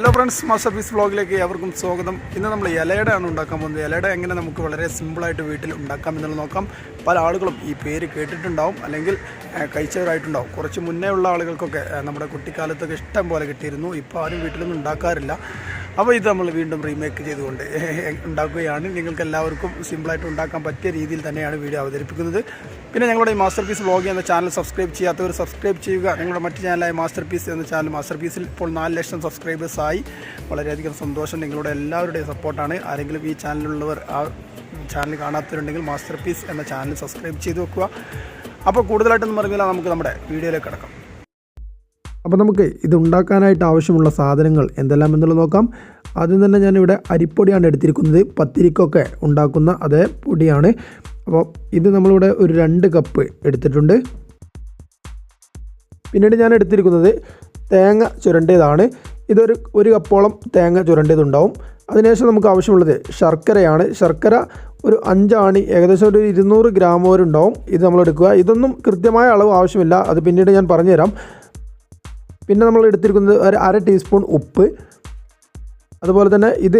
Hello friends master piece വ്ളോഗിലേക്ക് ഏവർക്കും സ്വാഗതം. ഇന്ന് നമ്മൾ ഇലയുടെ ആണ് ഉണ്ടാക്കാൻ പോകുന്നത്. ഇലയുടെ എങ്ങനെ നമുക്ക് വളരെ സിമ്പിളായിട്ട് വീട്ടിൽ ഉണ്ടാക്കാം എന്നുള്ളത് നോക്കാം. പല ആളുകളും ഈ പേര് കേട്ടിട്ടുണ്ടാവും അല്ലെങ്കിൽ കഴിച്ചവരായിട്ടുണ്ടാവും. കുറച്ച് മുന്നേ ഉള്ള ആളുകൾക്കൊക്കെ നമ്മുടെ കുട്ടിക്കാലത്തൊക്കെ ഇഷ്ടം പോലെ കിട്ടിയിരുന്നു. ഇപ്പോൾ ആരും വീട്ടിലൊന്നും ഉണ്ടാക്കാറില്ല. അപ്പോൾ ഇത് നമ്മൾ വീണ്ടും റീമേക്ക് ചെയ്തുകൊണ്ട് ഉണ്ടാക്കുകയാണ്. നിങ്ങൾക്ക് എല്ലാവർക്കും സിമ്പിളായിട്ട് ഉണ്ടാക്കാൻ പറ്റിയ രീതിയിൽ തന്നെയാണ് വീഡിയോ അവതരിപ്പിക്കുന്നത്. പിന്നെ ഞങ്ങളുടെ മാസ്റ്റർ പീസ് വ്ളോഗ് എന്ന ചാനൽ സബ്സ്ക്രൈബ് ചെയ്യാത്തവർ സബ്സ്ക്രൈബ് ചെയ്യുക. ഞങ്ങളുടെ മറ്റ് ചാനലായ മാസ്റ്റർ പീസ് എന്ന ചാനൽ മാസ്റ്റർ പീസിൽ ഇപ്പോൾ നാല് ലക്ഷം സബ്സ്ക്രൈബേഴ്സായി വളരെയധികം സന്തോഷം നിങ്ങളുടെ എല്ലാവരുടെയും സപ്പോർട്ടാണ് ആരെങ്കിലും ഈ ചാനലിലുള്ളവർ ആ ചാനൽ കാണാത്തവരുണ്ടെങ്കിൽ മാസ്റ്റർ പീസ് എന്ന ചാനൽ സബ്സ്ക്രൈബ് ചെയ്ത് വെക്കുക. അപ്പോൾ കൂടുതലായിട്ടൊന്നും പറയുന്നില്ല നമുക്ക് നമ്മുടെ വീഡിയോയിലേക്ക് കിടക്കാം. അപ്പോൾ നമുക്ക് ഇതുണ്ടാക്കാനായിട്ട് ആവശ്യമുള്ള സാധനങ്ങൾ എന്തെല്ലാം എന്നുള്ളത് നോക്കാം. ആദ്യം തന്നെ ഞാനിവിടെ അരിപ്പൊടിയാണ് എടുത്തിരിക്കുന്നത്. പത്തിരിക്കൊക്കെ ഉണ്ടാക്കുന്ന അതേ പൊടിയാണ്. അപ്പോൾ ഇത് നമ്മളിവിടെ ഒരു രണ്ട് കപ്പ് എടുത്തിട്ടുണ്ട്. പിന്നീട് ഞാൻ എടുത്തിരിക്കുന്നത് തേങ്ങ ചുരണ്ടിയതാണ്. ഇതൊരു ഒരു കപ്പോളം തേങ്ങ ചുരണ്ടിയതുണ്ടാവും. അതിനുശേഷം നമുക്ക് ആവശ്യമുള്ളത് ശർക്കരയാണ്. ശർക്കര ഒരു അഞ്ചാണി ഏകദേശം ഒരു ഇരുന്നൂറ് ഗ്രാം വരെ ഉണ്ടാവും. ഇത് നമ്മൾ എടുക്കുക ഇതൊന്നും കൃത്യമായ അളവ് ആവശ്യമില്ല. അത് പിന്നീട് ഞാൻ പറഞ്ഞുതരാം. പിന്നെ നമ്മൾ എടുത്തിരിക്കുന്നത് ഒരു അര ടീസ്പൂൺ ഉപ്പ്. അതുപോലെ തന്നെ ഇത്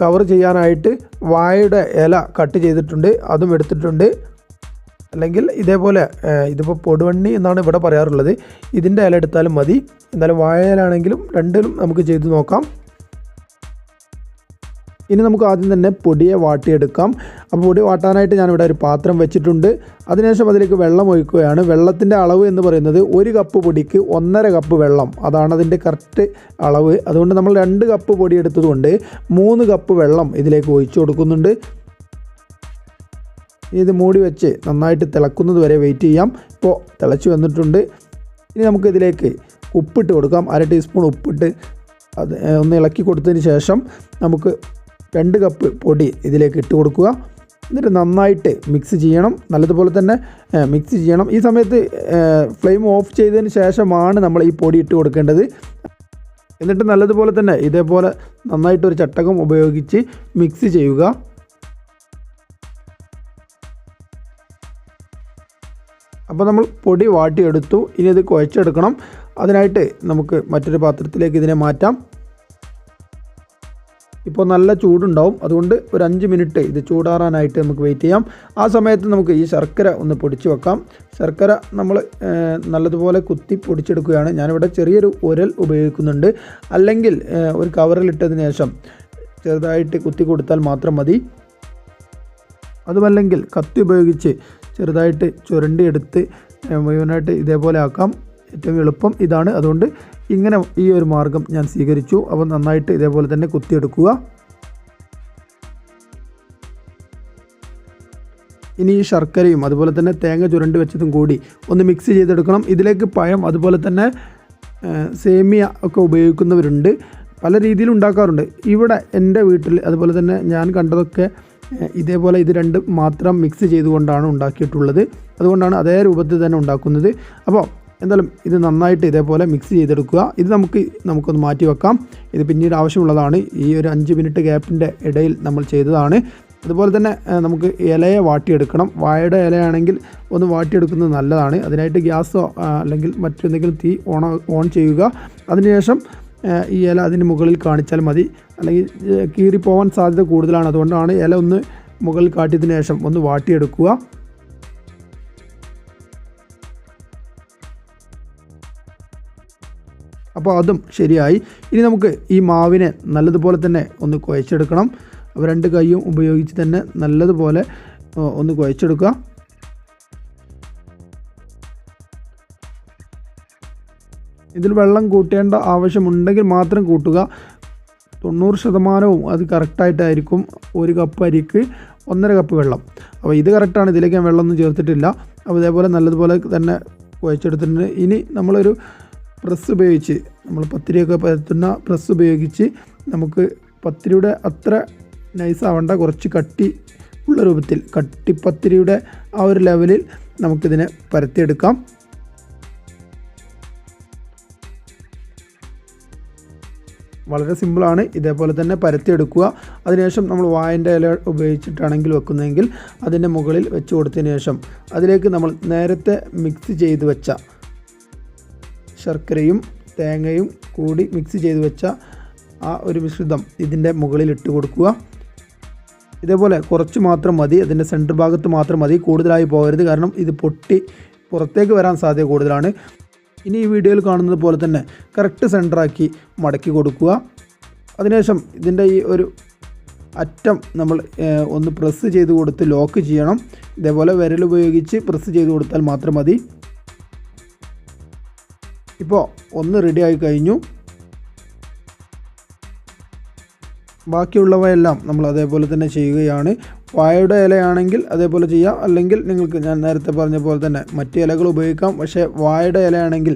കവർ ചെയ്യാനായിട്ട് വാഴയുടെ ഇല കട്ട് ചെയ്തിട്ടുണ്ട്. അതും എടുത്തിട്ടുണ്ട്. അല്ലെങ്കിൽ ഇതേപോലെ ഇതിപ്പോൾ പൊടുവണ്ണി എന്നാണ് ഇവിടെ പറയാറുള്ളത്. ഇതിന്റെ ഇല എടുത്താലും മതി. എന്തായാലും വായയിലാണെങ്കിലും രണ്ടിലും നമുക്ക് ചെയ്ത് നോക്കാം. ഇനി നമുക്ക് ആദ്യം തന്നെ പൊടിയെ വാട്ടിയെടുക്കാം. അപ്പോൾ പൊടി വാട്ടാനായിട്ട് ഞാനിവിടെ ഒരു പാത്രം വെച്ചിട്ടുണ്ട്. അതിനുശേഷം അതിലേക്ക് വെള്ളം ഒഴിക്കുകയാണ്. വെള്ളത്തിന്റെ അളവ് എന്ന് പറയുന്നത് ഒരു കപ്പ് പൊടിക്ക് ഒന്നര കപ്പ് വെള്ളം. അതാണ് അതിന്റെ കറക്റ്റ് അളവ്. അതുകൊണ്ട് നമ്മൾ രണ്ട് കപ്പ് പൊടി എടുത്തതുകൊണ്ട് മൂന്ന് കപ്പ് വെള്ളം ഇതിലേക്ക് ഒഴിച്ചു കൊടുക്കുന്നുണ്ട്. ഇത് മൂടി വെച്ച് നന്നായിട്ട് തിളക്കുന്നത് വരെ വെയിറ്റ് ചെയ്യാം. ഇപ്പോൾ തിളച്ച് വന്നിട്ടുണ്ട്. ഇനി നമുക്കിതിലേക്ക് ഉപ്പിട്ട് കൊടുക്കാം. അര ടീസ്പൂൺ ഉപ്പിട്ട് അത് ഒന്ന് ഇളക്കി കൊടുത്തതിന് ശേഷം നമുക്ക് രണ്ട് കപ്പ് പൊടി ഇതിലേക്ക് ഇട്ട് കൊടുക്കുക. എന്നിട്ട് നന്നായിട്ട് മിക്സ് ചെയ്യണം. നല്ലതുപോലെ തന്നെ മിക്സ് ചെയ്യണം. ഈ സമയത്ത് ഫ്ലെയിം ഓഫ് ചെയ്തതിന് ശേഷമാണ് നമ്മൾ ഈ പൊടി ഇട്ട് കൊടുക്കേണ്ടത്. എന്നിട്ട് നല്ലതുപോലെ തന്നെ ഇതേപോലെ നന്നായിട്ട് ഒരു ചട്ടകം ഉപയോഗിച്ച് മിക്സ് ചെയ്യുക. അപ്പോൾ നമ്മൾ പൊടി വാട്ടിയെടുത്തു. ഇനി ഇത് കുഴച്ചെടുക്കണം. അതിനായിട്ട് നമുക്ക് മറ്റൊരു പാത്രത്തിലേക്ക് ഇതിനെ മാറ്റാം. ഇപ്പോൾ നല്ല ചൂടുണ്ടാവും. അതുകൊണ്ട് ഒരു അഞ്ച് മിനിറ്റ് ഇത് ചൂടാറാനായിട്ട് നമുക്ക് വെയിറ്റ് ചെയ്യാം. ആ സമയത്ത് നമുക്ക് ഈ ശർക്കര ഒന്ന് പൊടിച്ച് വെക്കാം. ശർക്കര നമ്മൾ നല്ലതുപോലെ കുത്തി പൊടിച്ചെടുക്കുകയാണ്. ഞാനിവിടെ ചെറിയൊരു ഉരൽ ഉപയോഗിക്കുന്നുണ്ട്. അല്ലെങ്കിൽ ഒരു കവറിലിട്ടതിന് ശേഷം ചെറുതായിട്ട് കുത്തി കൊടുത്താൽ മാത്രം മതി. അതുമല്ലെങ്കിൽ കത്തി ഉപയോഗിച്ച് ചെറുതായിട്ട് ചുരണ്ടിയെടുത്ത് മുഴുവനായിട്ട് ഇതേപോലെ ആക്കാം. ഏറ്റവും എളുപ്പം ഇതാണ്. അതുകൊണ്ട് ഇങ്ങനെ ഈ ഒരു മാർഗം ഞാൻ സ്വീകരിച്ചു. അപ്പോൾ നന്നായിട്ട് ഇതേപോലെ തന്നെ കുത്തിയെടുക്കുക. ഇനി ഈ ശർക്കരയും അതുപോലെ തന്നെ തേങ്ങ ചുരണ്ടി വെച്ചതും കൂടി ഒന്ന് മിക്സ് ചെയ്തെടുക്കണം. ഇതിലേക്ക് പഴം അതുപോലെ തന്നെ സേമിയ ഒക്കെ ഉപയോഗിക്കുന്നവരുണ്ട്. പല രീതിയിലും ഉണ്ടാക്കാറുണ്ട്. ഇവിടെ എന്റെ വീട്ടിൽ അതുപോലെ തന്നെ ഞാൻ കണ്ടതൊക്കെ ഇതേപോലെ ഇത് രണ്ട് മാത്രം മിക്സ് ചെയ്തുകൊണ്ടാണ് ഉണ്ടാക്കിയിട്ടുള്ളത്. അതുകൊണ്ടാണ് അതേ രൂപത്തിൽ തന്നെ ഉണ്ടാക്കുന്നത്. അപ്പോൾ എന്തായാലും ഇത് നന്നായിട്ട് ഇതേപോലെ മിക്സ് ചെയ്തെടുക്കുക. ഇത് നമുക്ക് നമുക്കൊന്ന് മാറ്റി വെക്കാം. ഇത് പിന്നീട് ആവശ്യമുള്ളതാണ്. ഈ ഒരു അഞ്ച് മിനിറ്റ് ഗ്യാപ്പിന്റെ ഇടയിൽ നമ്മൾ ചെയ്തതാണ്. അതുപോലെ തന്നെ നമുക്ക് ഇലയെ വാട്ടിയെടുക്കണം. വാഴയുടെ ഇലയാണെങ്കിൽ ഒന്ന് വാട്ടിയെടുക്കുന്നത് നല്ലതാണ്. അതിനായിട്ട് ഗ്യാസോ അല്ലെങ്കിൽ മറ്റെന്തെങ്കിലും തീ ഓൺ ഓൺ ചെയ്യുക. അതിനുശേഷം ഈ ഇല അതിന് മുകളിൽ കാണിച്ചാൽ മതി. അല്ലെങ്കിൽ കീറിപ്പോവാൻ സാധ്യത കൂടുതലാണ്. അതുകൊണ്ടാണ് ഇല ഒന്ന് മുകളിൽ കാട്ടിയതിനു ശേഷം ഒന്ന് വാട്ടിയെടുക്കുക. അപ്പോൾ അതും ശരിയായി. ഇനി നമുക്ക് ഈ മാവിനെ നല്ലതുപോലെ തന്നെ ഒന്ന് കുഴച്ചെടുക്കണം. രണ്ട് കൈയും ഉപയോഗിച്ച് തന്നെ നല്ലതുപോലെ ഒന്ന് കുഴച്ചെടുക്കുക. ഇതിൽ വെള്ളം കൂട്ടേണ്ട ആവശ്യമുണ്ടെങ്കിൽ മാത്രം കൂട്ടുക. തൊണ്ണൂറ് ശതമാനവും അത് കറക്റ്റായിട്ടായിരിക്കും. ഒരു കപ്പ് അരിക്ക് ഒന്നര കപ്പ് വെള്ളം. അപ്പോൾ ഇത് കറക്റ്റാണ് ഇതിലേക്ക് ഞാൻ വെള്ളമൊന്നും ചേർത്തിട്ടില്ല. അപ്പോൾ ഇതേപോലെ നല്ലതുപോലെ തന്നെ കുഴച്ചെടുത്തിട്ടുണ്ട്. ഇനി നമ്മളൊരു പ്രസ് ഉപയോഗിച്ച് നമ്മൾ പത്തിരിയൊക്കെ പരത്തുന്ന പ്രസ് ഉപയോഗിച്ച് നമുക്ക് പത്തിരിയുടെ അത്ര നൈസ് ആവേണ്ട കുറച്ച് കട്ടി ഉള്ള രൂപത്തിൽ കട്ടിപ്പത്തിരിയുടെ ആ ഒരു ലെവലിൽ നമുക്കിതിനെ പരത്തിയെടുക്കാം. വളരെ സിമ്പിളാണ് ഇതേപോലെ തന്നെ പരത്തിയെടുക്കുക. അതിനുശേഷം നമ്മൾ വായന്റെ ഇല ഉപയോഗിച്ചിട്ടാണെങ്കിൽ വെക്കുന്നതെങ്കിൽ അതിന്റെ മുകളിൽ വെച്ച് കൊടുത്തതിന് ശേഷം അതിലേക്ക് നമ്മൾ നേരത്തെ മിക്സ് ചെയ്ത് വെച്ച ശർക്കരയും തേങ്ങയും കൂടി മിക്സ് ചെയ്ത് വെച്ച ആ ഒരു മിശ്രിതം ഇതിന്റെ മുകളിൽ ഇട്ട് കൊടുക്കുക. ഇതേപോലെ കുറച്ച് മാത്രം മതി അതിന്റെ സെന്റർ ഭാഗത്ത് മാത്രം മതി കൂടുതലായി പോകരുത്. കാരണം ഇത് പൊട്ടി പുറത്തേക്ക് വരാൻ സാധ്യത കൂടുതലാണ്. ഇനി ഈ വീഡിയോയിൽ കാണുന്നത് പോലെ തന്നെ കറക്റ്റ് സെന്ററാക്കി മടക്കി കൊടുക്കുക. അതിനുശേഷം ഇതിന്റെ ഈ ഒരു അറ്റം നമ്മൾ ഒന്ന് പ്രസ് ചെയ്ത് കൊടുത്ത് ലോക്ക് ചെയ്യണം. ഇതേപോലെ വിരൽ ഉപയോഗിച്ച് പ്രസ് ചെയ്ത് കൊടുത്താൽ മാത്രം മതി. ഇപ്പോൾ ഒന്ന് റെഡി ആയി കഴിഞ്ഞു. ബാക്കിയുള്ളവയെല്ലാം നമ്മൾ അതേപോലെ തന്നെ ചെയ്യുകയാണ്. വാഴയുടെ ഇലയാണെങ്കിൽ അതേപോലെ ചെയ്യാം. അല്ലെങ്കിൽ നിങ്ങൾക്ക് ഞാൻ നേരത്തെ പറഞ്ഞ പോലെ തന്നെ മറ്റ് ഇലകൾ ഉപയോഗിക്കാം. പക്ഷേ വാഴയുടെ ഇലയാണെങ്കിൽ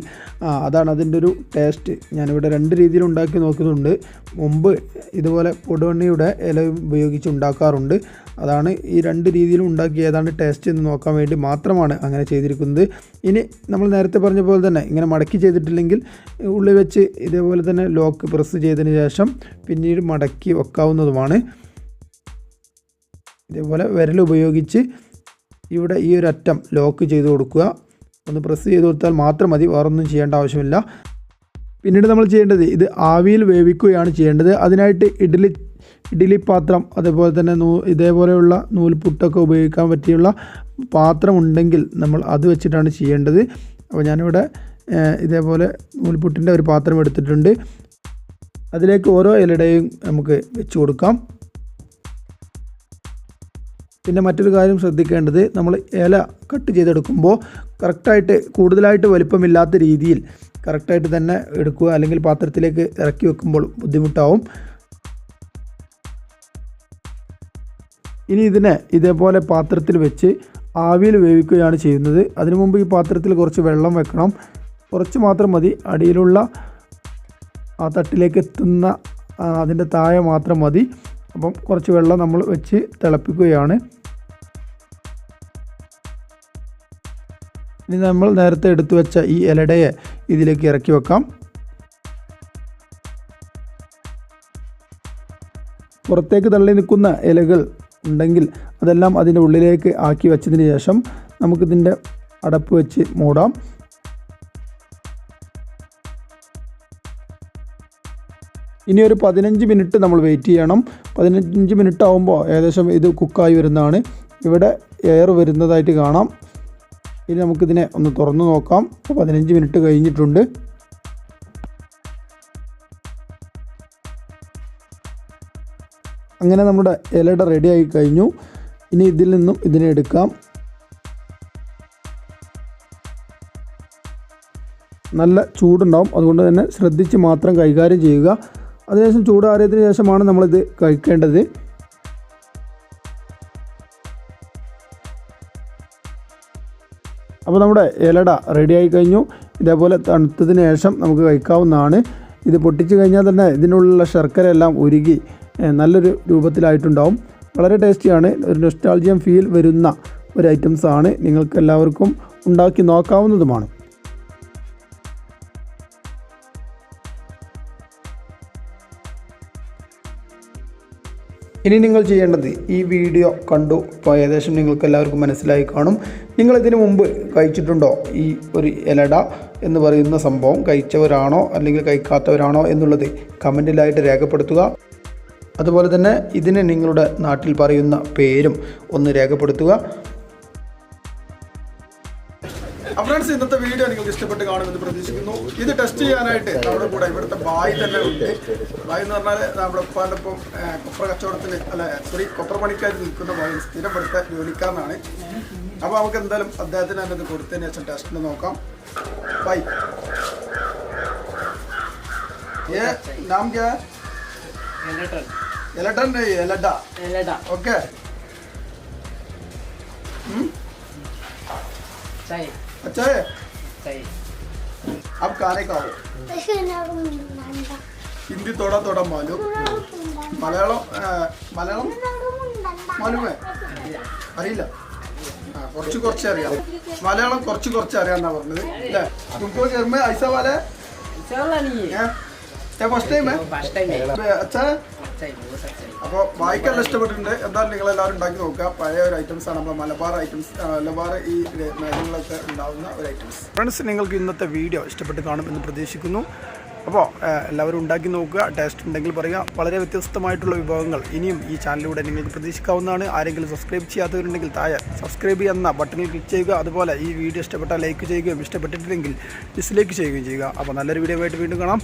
അതാണ് അതിന്റെ ഒരു ടേസ്റ്റ് ഞാനിവിടെ രണ്ട് രീതിയിൽ ഉണ്ടാക്കി നോക്കുന്നുണ്ട്. മുമ്പ് ഇതുപോലെ പൊടുവണ്ണിയുടെ ഇല ഉപയോഗിച്ച് ഉണ്ടാക്കാറുണ്ട്. അതാണ് ഈ രണ്ട് രീതിയിലും ഉണ്ടാക്കി ഏതാണ് ടേസ്റ്റ് എന്ന് നോക്കാൻ വേണ്ടി മാത്രമാണ് അങ്ങനെ ചെയ്തിരിക്കുന്നത്. ഇനി നമ്മൾ നേരത്തെ പറഞ്ഞ പോലെ തന്നെ ഇങ്ങനെ മടക്കി ചെയ്തിട്ടില്ലെങ്കിൽ ഉള്ളിൽ വെച്ച് ഇതേപോലെ തന്നെ ലോക്ക് പ്രസ് ചെയ്തതിന് ശേഷം പിന്നീട് മടക്കി വെക്കാവുന്നതുമാണ് ഇതേപോലെ വിരൽ ഉപയോഗിച്ച് ഇവിടെ ഈ ഒരു അറ്റം ലോക്ക് ചെയ്ത് കൊടുക്കുക. ഒന്ന് പ്രസ് ചെയ്ത് കൊടുത്താൽ മാത്രം മതി വേറൊന്നും ചെയ്യേണ്ട ആവശ്യമില്ല. പിന്നീട് നമ്മൾ ചെയ്യേണ്ടത് ഇത് ആവിയിൽ വേവിക്കുകയാണ് ചെയ്യേണ്ടത്. അതിനായിട്ട് ഇഡ്ഡലി ഇഡ്ഡലി പാത്രം അതേപോലെ തന്നെ നൂ ഇതേപോലെയുള്ള നൂൽപുട്ടൊക്കെ ഉപയോഗിക്കാൻ പറ്റിയുള്ള പാത്രം ഉണ്ടെങ്കിൽ നമ്മൾ അത് വെച്ചിട്ടാണ് ചെയ്യേണ്ടത്. അപ്പോൾ ഞാനിവിടെ ഇതേപോലെ നൂൽപുട്ടിന്റെ ഒരു പാത്രം എടുത്തിട്ടുണ്ട്. അതിലേക്ക് ഓരോ ഇലയുടെയും നമുക്ക് വെച്ച് കൊടുക്കാം. പിന്നെ മറ്റൊരു കാര്യം ശ്രദ്ധിക്കേണ്ടത് നമ്മൾ ഇല കട്ട് ചെയ്തെടുക്കുമ്പോൾ കറക്റ്റായിട്ട് കൂടുതലായിട്ട് വലിപ്പമില്ലാത്ത രീതിയിൽ കറക്റ്റായിട്ട് തന്നെ എടുക്കുക അല്ലെങ്കിൽ പാത്രത്തിലേക്ക് ഇറക്കി വെക്കുമ്പോൾ ബുദ്ധിമുട്ടാവും. ഇനി ഇതിനെ ഇതേപോലെ പാത്രത്തിൽ വെച്ച് ആവിയിൽ വേവിക്കുകയാണ് ചെയ്യുന്നത്. അതിനു മുമ്പ് ഈ പാത്രത്തിൽ കുറച്ച് വെള്ളം വെക്കണം. കുറച്ച് മാത്രം മതി. അടിയിലുള്ള ആ തട്ടിലേക്ക് എത്തുന്ന അതിന്റെ താഴെ മാത്രം മതി. അപ്പം കുറച്ച് വെള്ളം നമ്മൾ വെച്ച് തിളപ്പിക്കുകയാണ്. ഇനി നമ്മൾ നേരത്തെ എടുത്തു വെച്ച ഈ ഇലടയെ ഇതിലേക്ക് ഇറക്കി വെക്കാം. പുറത്തേക്ക് തള്ളി നിൽക്കുന്ന ഇലകൾ ഉണ്ടെങ്കിൽ അതെല്ലാം അതിന്റെ ഉള്ളിലേക്ക് ആക്കി വെച്ചതിന് ശേഷം നമുക്കിതിന്റെ അടപ്പ് വെച്ച് മൂടാം. ഇനി ഒരു പതിനഞ്ച് മിനിറ്റ് നമ്മൾ വെയിറ്റ് ചെയ്യണം. പതിനഞ്ച് മിനിറ്റ് ആകുമ്പോൾ ഏകദേശം ഇത് കുക്കായി വരുന്നതാണ്. ഇവിടെ എയർ വരുന്നതായിട്ട് കാണാം. ഇനി നമുക്കിതിനെ ഒന്ന് തുറന്നു നോക്കാം. പതിനഞ്ച് മിനിറ്റ് കഴിഞ്ഞിട്ടുണ്ട്. അങ്ങനെ നമ്മുടെ ഇലയുടെ ആയി കഴിഞ്ഞു. ഇനി ഇതിൽ നിന്നും ഇതിനെ എടുക്കാം. നല്ല ചൂടുണ്ടാവും. അതുകൊണ്ട് തന്നെ ശ്രദ്ധിച്ച് മാത്രം കൈകാര്യം ചെയ്യുക. അതിനുശേഷം ചൂടാറിയതിന് ശേഷമാണ് നമ്മളിത് കഴിക്കേണ്ടത്. അപ്പോൾ നമ്മുടെ ഇലട റെഡിയായി കഴിഞ്ഞു. ഇതേപോലെ തണുത്തതിന് ശേഷം നമുക്ക് കഴിക്കാവുന്നതാണ്. ഇത് പൊട്ടിച്ച് കഴിഞ്ഞാൽ തന്നെ ഇതിനുള്ള ശർക്കര എല്ലാം ഉരുകി നല്ലൊരു രൂപത്തിലായിട്ടുണ്ടാവും. വളരെ ടേസ്റ്റിയാണ്. ഒരു നൊസ്റ്റാൾജിയം ഫീൽ വരുന്ന ഒരു ഐറ്റംസാണ് നിങ്ങൾക്ക് എല്ലാവർക്കും ഉണ്ടാക്കി നോക്കാവുന്നതുമാണ്. ഇനി നിങ്ങൾ ചെയ്യേണ്ടത് ഈ വീഡിയോ കണ്ടു ഇപ്പോൾ ഏകദേശം നിങ്ങൾക്ക് എല്ലാവർക്കും മനസ്സിലായി കാണും. നിങ്ങൾ ഇതിനു മുമ്പ് കഴിച്ചിട്ടുണ്ടോ? ഈ ഒരു ഇലട എന്ന് പറയുന്ന സംഭവം കഴിച്ചവരാണോ അല്ലെങ്കിൽ കഴിക്കാത്തവരാണോ എന്നുള്ളത് കമന്റിലായിട്ട് രേഖപ്പെടുത്തുക. അതുപോലെ തന്നെ ഇതിന് നിങ്ങളുടെ നാട്ടിൽ പറയുന്ന പേരും ഒന്ന് രേഖപ്പെടുത്തുക. ഫ്രണ്ട്സ് ഇന്നത്തെ വീഡിയോ നിങ്ങൾക്ക് ഇഷ്ടപ്പെട്ട് കാണുമെന്ന് പ്രതീക്ഷിക്കുന്നു ഇത് ടെസ്റ്റ് ചെയ്യാനായിട്ട് നമ്മുടെ കൂടെ ഇവിടുത്തെ ബായ് തന്നെ ഉണ്ട് ബായ് എന്ന് പറഞ്ഞാൽ നമ്മുടെ ഉപ്പാൻ്റെ ഒപ്പം ഏഹ്, കൊപ്ര കച്ചവടത്തിന് അല്ല സോറി കൊപ്ര പണിക്കാർ നിൽക്കുന്ന ബായ് സ്ഥിരം ഇവിടുത്തെ ജോലിക്കാരനാണ് അപ്പോൾ നമുക്ക് എന്തായാലും അദ്ദേഹത്തിന് തന്നെ ഇത് കൊടുത്തതിന് ശേഷം ടെസ്റ്റിന് നോക്കാം ബൈ ये नाम क्या है एलेटन एलेटन नहीं एलेडा एलेटा ओके चाहिए अच्छा है चाहिए अब खाने का हो हिंदी थोड़ा थोड़ा मालूम മലയാളം ആ, മലയാളം മാലുമേ അറിയില്ല ആ കുറച്ച് കുറച്ച് അറിയാം മലയാളം കുറച്ച് കുറച്ച് അറിയാന്നാ പറഞ്ഞത് അല്ലേ തുമക്കോ കേറുമ്പോ ഐസ വാലെ इंशाल्लाह नहीं है ഫസ്റ്റ് ടൈം फर्स्ट टाइम है അച്ഛാ അപ്പോൾ വായിക്കാൻ ഇഷ്ടപ്പെട്ടിട്ടുണ്ട്. എന്തായാലും നിങ്ങൾ എല്ലാവരും ഉണ്ടാക്കി നോക്കുക. പഴയ ഒരു ഐറ്റംസ് ആണ് നമ്മുടെ മലബാർ ഐറ്റംസ് മലബാർ ഈ മേഖലകളൊക്കെ ഉണ്ടാകുന്ന ഒരു ഐറ്റംസ് ഫ്രണ്ട്സ് നിങ്ങൾക്ക് ഇന്നത്തെ വീഡിയോ ഇഷ്ടപ്പെട്ട് കാണുമെന്ന് പ്രതീക്ഷിക്കുന്നു. അപ്പോൾ എല്ലാവരും ഉണ്ടാക്കി നോക്കുക. ടേസ്റ്റ് ഉണ്ടെങ്കിൽ പറയുക. വളരെ വ്യത്യസ്തമായിട്ടുള്ള വിഭവങ്ങൾ ഇനിയും ഈ ചാനലിലൂടെ നിങ്ങൾക്ക് പ്രതീക്ഷിക്കാവുന്നതാണ്. ആരെങ്കിലും സബ്സ്ക്രൈബ് ചെയ്യാത്തവരുണ്ടെങ്കിൽ താഴെ സബ്സ്ക്രൈബ് എന്ന ബട്ടണിൽ ക്ലിക്ക് ചെയ്യുക. അതുപോലെ ഈ വീഡിയോ ഇഷ്ടപ്പെട്ടാൽ ലൈക്ക് ചെയ്യുകയും ഇഷ്ടപ്പെട്ടിട്ടില്ലെങ്കിൽ ഡിസ്ലൈക്ക് ചെയ്യുകയും ചെയ്യുക. അപ്പോൾ നല്ലൊരു വീഡിയോ ആയിട്ട് വീണ്ടും കാണാം.